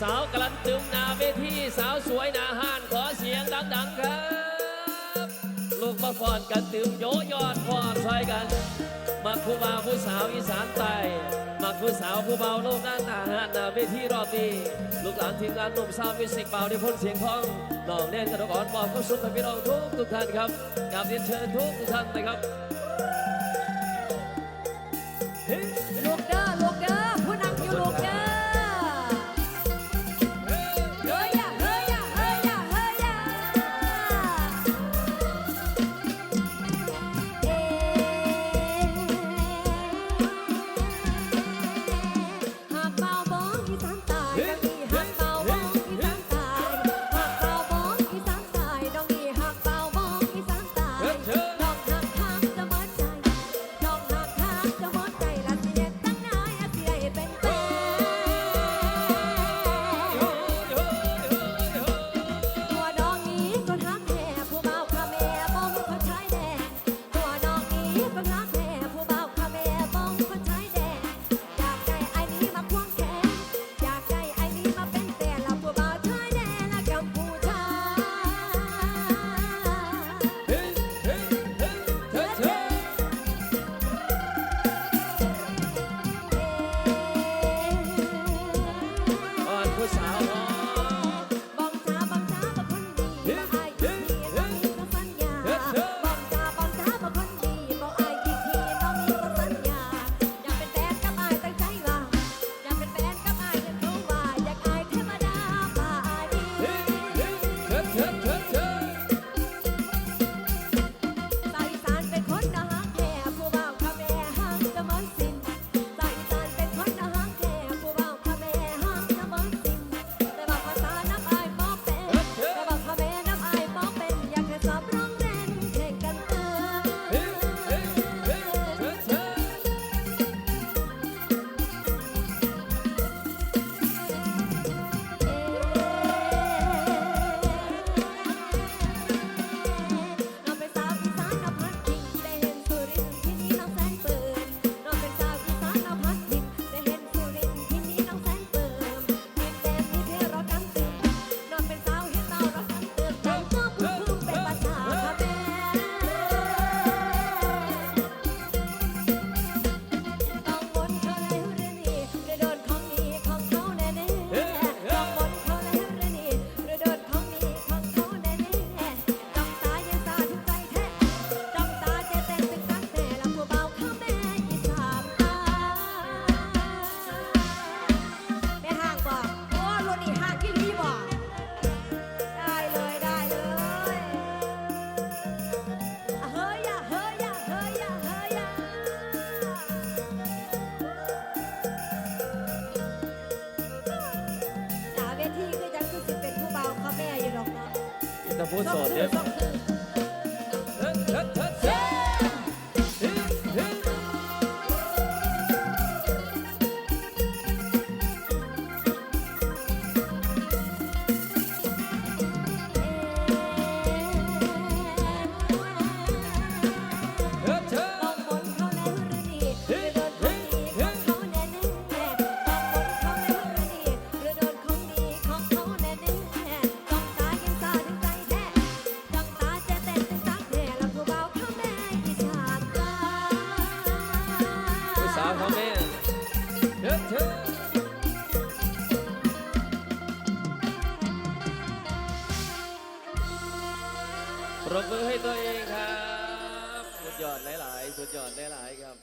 สาวกลันตึงนาเวทีสาวสวยนาห้านขอเสียงดังๆครับ ลูกมาฟอนกันตึงโยยอดฟอนซอยกัน มาผู้บ่าวผู้สาวอีสานไต้มาผู้สาวผู้เบาโลกหน้าหนาห้านนาเวทีรอบนี้ลูกหลานทีมงานหนุ่มสาวมิวสิกเบาได้พ่นเสียงท้องน้องเล่นกระดกอ่อนมอกความสุขให้พี่น้องทุกทุกท่านครับกราบเรียนเชิญทุกทุกท่านนะครับ 他不会走的。 เปรบมือให้ตัวเองครับ สุดยอดหลาย ๆ สุดยอดหลาย ๆ ครับ